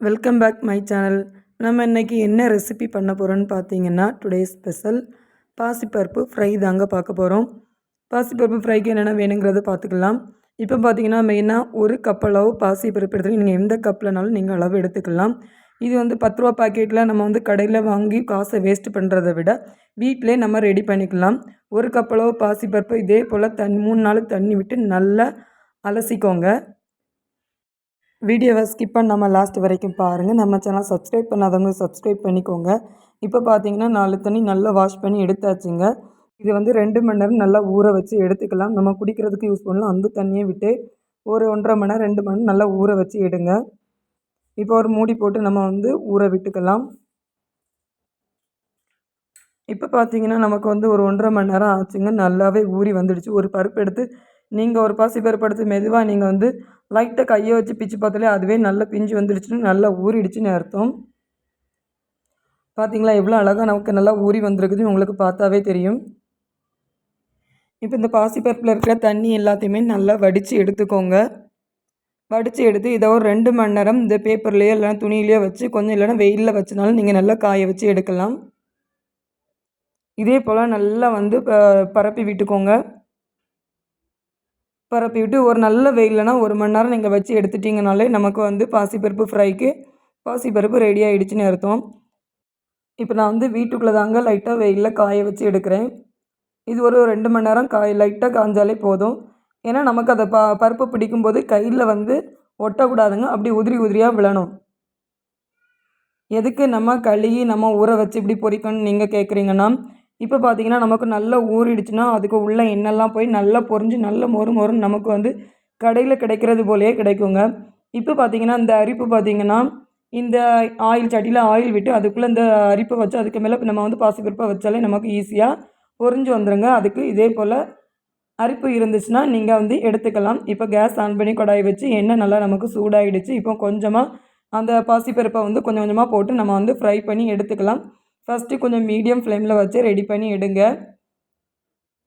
Welcome back my channel நம்ம இன்றைக்கி என்ன ரெசிபி பண்ண போகிறோன்னு பார்த்தீங்கன்னா டுடே ஸ்பெஷல் பாசிப்பருப்பு ஃப்ரை தாங்க பார்க்க போகிறோம் பாசிப்பருப்பு ஃப்ரைக்கு என்னென்ன வேணுங்கிறத பார்த்துக்கலாம். இப்போ பார்த்தீங்கன்னா மெயினாக ஒரு கப் அளவு பாசிப்பருப்பு எடுத்துகிட்டு நீங்கள் எந்த கப்லனாலும் நீங்கள் அளவு எடுத்துக்கலாம். இது வந்து பத்து ரூபா பாக்கெட்டில் நம்ம வந்து கடையில் வாங்கி காசை வேஸ்ட் பண்ணுறதை விட வீட்டிலே நம்ம ரெடி பண்ணிக்கலாம். ஒரு கப் அளவு பாசிப்பருப்பு இதே போல் தண்ணி மூணு நாளுக்கு தண்ணி விட்டு நல்லா அலசிக்கோங்க. வீடியோவை ஸ்கிப் பண்ணாமல் லாஸ்ட் வரைக்கும் பாருங்கள் நம்ம சேனல் சப்ஸ்கிரைப் பண்ணாதவங்க சப்ஸ்கிரைப் பண்ணிக்கோங்க. இப்போ பார்த்தீங்கன்னா நாலு தண்ணி நல்லா வாஷ் பண்ணி எடுத்தாச்சுங்க. இது வந்து ரெண்டு மணி நேரம் நல்லா ஊற வச்சு எடுத்துக்கலாம். நம்ம குடிக்கிறதுக்கு யூஸ் பண்ணலாம். அந்த தண்ணியை விட்டு ஒரு ஒன்றரை மணி நேரம் ரெண்டு மணி நேரம் நல்லா ஊற வச்சு எடுங்க. இப்போ ஒரு மூடி போட்டு நம்ம வந்து ஊற விட்டுக்கலாம். இப்போ பார்த்தீங்கன்னா நமக்கு வந்து ஒரு ஒன்றரை மணி நேரம் ஆச்சுங்க. நல்லாவே ஊறி வந்துடுச்சு. ஒரு பருப்பு எடுத்து நீங்கள் ஒரு பாசி பருப்பு மெதுவாக நீங்கள் வந்து லைட்டாக கையை வச்சு பிச்சு பார்த்தாலே அதுவே நல்லா பிஞ்சு வந்துடுச்சுன்னு நல்லா ஊறிடுச்சுன்னு அர்த்தம். பார்த்தீங்களா எவ்வளோ அழகாக நமக்கு நல்லா ஊறி வந்திருக்குது. உங்களுக்கு பார்த்தாவே தெரியும். இப்போ இந்த பாசிப்பருப்பில் இருக்கிற தண்ணி எல்லாத்தையுமே நல்லா வடித்து எடுத்துக்கோங்க. வடித்து எடுத்து இதை ஒரு ரெண்டு மணி நேரம் இந்த பேப்பர்லேயோ இல்லைனா துணியிலையோ வச்சு கொஞ்சம் இல்லைனா வெயிலில் வச்சுனாலும் நீங்கள் நல்லா காய வச்சு எடுக்கலாம். இதே போல் நல்லா வந்து பரப்பி விட்டுக்கோங்க. பரப்பிவிட்டு ஒரு நல்ல வெயிலனா ஒரு மணி நேரம் நீங்கள் வச்சு எடுத்துட்டிங்கனாலே நமக்கு வந்து பாசிப்பருப்பு ஃப்ரைக்கு பாசிப்பருப்பு ரெடி ஆகிடுச்சின்னு அர்த்தம். இப்போ நான் வந்து வீட்டுக்குள்ளே தாங்க லைட்டாக வெயிலில் காய வச்சு எடுக்கிறேன். இது ஒரு ரெண்டு மணி நேரம் காய் லைட்டாக காய்ஞ்சாலே போதும். ஏன்னா நமக்கு அதை ப பருப்பு பிடிக்கும்போது கையில் வந்து ஒட்டக்கூடாதுங்க. அப்படி உதிரி உதிரியாக விழணும். எதுக்கு நம்ம கழுகி நம்ம ஊற வச்சு இப்படி பொறிக்கணும்னு நீங்கள் கேட்குறீங்கன்னா இப்போ பார்த்தீங்கன்னா நமக்கு நல்லா ஊறிடுச்சுன்னா அதுக்கு உள்ளே எண்ணெய்லாம் போய் நல்லா பொறிஞ்சு நல்ல மொறு மொறுன்னு நமக்கு வந்து கடையில் கிடைக்கிறது போலேயே கிடைக்குங்க. இப்போ பார்த்தீங்கன்னா இந்த அரிப்பு பார்த்தீங்கன்னா இந்த ஆயில் சட்டியில் ஆயில் விட்டு அதுக்குள்ளே இந்த அரிப்பை வச்சு அதுக்கு மேலே நம்ம வந்து பாசிப்பருப்பை வச்சாலே நமக்கு ஈஸியாக பொறிஞ்சு வந்துடுங்க அதுக்கு இதே போல் அரிப்பு இருந்துச்சுன்னா நீங்கள் வந்து எடுத்துக்கலாம். இப்போ கேஸ் ஆன் பண்ணி கொடாய் வச்சு எண்ணெய் நல்லா நமக்கு சூடாகிடுச்சு இப்போ கொஞ்சமாக அந்த பாசிப்பருப்பை வந்து கொஞ்சம் கொஞ்சமாக போட்டு நம்ம வந்து ஃப்ரை பண்ணி எடுத்துக்கலாம். ஃபஸ்ட்டு கொஞ்சம் மீடியம் ஃப்ளேமில் வச்சு ரெடி பண்ணி எடுங்க.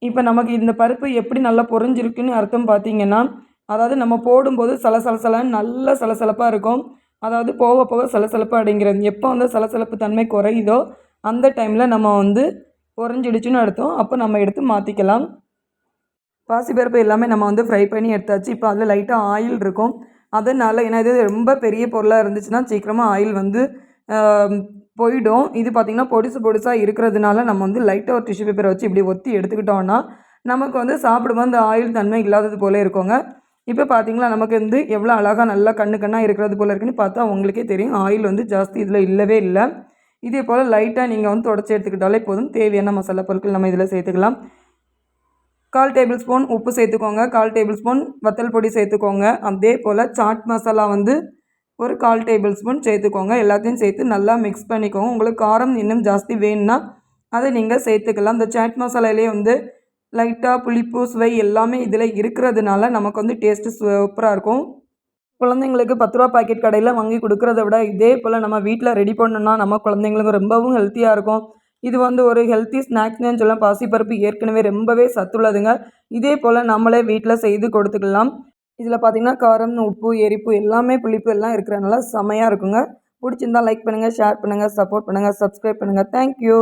இப்போ நமக்கு இந்த பருப்பு எப்படி நல்லா பொறிஞ்சிருக்குன்னு அர்த்தம் பார்த்தீங்கன்னா அதாவது நம்ம போடும்போது சலசலசலன்னு நல்ல சலசலப்பாக இருக்கும். அதாவது போக போக சலசலப்பாக அடைங்கிறது எப்போ வந்து சலசலப்பு தன்மை குறையுதோ அந்த டைமில் நம்ம வந்து பொறிஞ்சிடுச்சுன்னு அர்த்தம். அப்போ நம்ம எடுத்து மாற்றிக்கலாம் பாசிப்பருப்பு எல்லாமே நம்ம வந்து ஃப்ரை பண்ணி எடுத்தாச்சு. இப்போ அதில் லைட்டாக ஆயில் இருக்கும். அதனால் ஏன்னா இது ரொம்ப பெரிய பொருளாக இருந்துச்சுன்னா சீக்கிரமாக ஆயில் வந்து போயிடும். இது பார்த்திங்கன்னா பொடிசு பொடிசாக இருக்கிறதுனால நம்ம வந்து லைட்டாக ஒரு டிஷ்யூ பேப்பரை வச்சு இப்படி ஒத்தி எடுத்துக்கிட்டோன்னா நமக்கு வந்து சாப்பிடும்போது அந்த ஆயில் தன்மை இல்லாதது போல் இருக்குங்க. இப்போ பார்த்திங்களா நமக்கு வந்து எவ்வளோ அழகாக நல்லா கண்ணு கண்ணாக இருக்கிறது போல் இருக்குன்னு பார்த்தா உங்களுக்கே தெரியும். ஆயில் வந்து ஜாஸ்தி இதில் இல்லவே இல்லை. இதே போல் லைட்டாக நீங்கள் வந்து தொடச்சி எடுத்துக்கிட்டாலே போதும். தேவையான மசாலா பொருட்கள் நம்ம இதில் சேர்த்துக்கலாம். கால் டேபிள் ஸ்பூன் உப்பு சேர்த்துக்கோங்க. கால் டேபிள் ஸ்பூன் வத்தல் பொடி சேர்த்துக்கோங்க. அதே போல் சாட் மசாலா வந்து ஒரு கால் டேபிள் ஸ்பூன் சேர்த்துக்கோங்க. எல்லாத்தையும் சேர்த்து நல்லா மிக்ஸ் பண்ணிக்கோங்க. உங்களுக்கு காரம் இன்னும் ஜாஸ்தி வேணும்னா அதை நீங்கள் சேர்த்துக்கலாம். இந்த சாட் மசாலாலேயே வந்து லைட்டாக புளிப்பு சுவை எல்லாமே இதில் இருக்கிறதுனால நமக்கு வந்து டேஸ்ட்டு சூப்பராக இருக்கும். குழந்தைங்களுக்கு பத்து ரூபா பாக்கெட் கடையில் வாங்கி கொடுக்குறத விட இதே போல் நம்ம வீட்டில் ரெடி பண்ணோம்னா நம்ம குழந்தைங்களுக்கு ரொம்பவும் ஹெல்த்தியாக இருக்கும். இது வந்து ஒரு ஹெல்த்தி ஸ்நாக்ஸ்னு சொல்லலாம். பாசிப்பருப்பு ஏற்கனவே ரொம்பவே சத்துள்ளதுங்க. இதே போல் நம்மளே வீட்டில் செய்து கொடுத்துக்கலாம். இதில் பார்த்திங்கன்னா காரம் உப்பு எரிப்பு எல்லாமே புளிப்பு எல்லாம் இருக்கிறனால செமையாக இருக்குங்க. பிடிச்சிருந்தா லைக் பண்ணுங்கள் ஷேர் பண்ணுங்கள் சப்போர்ட் பண்ணுங்கள் சப்ஸ்கிரைப் பண்ணுங்கள் தேங்க்யூ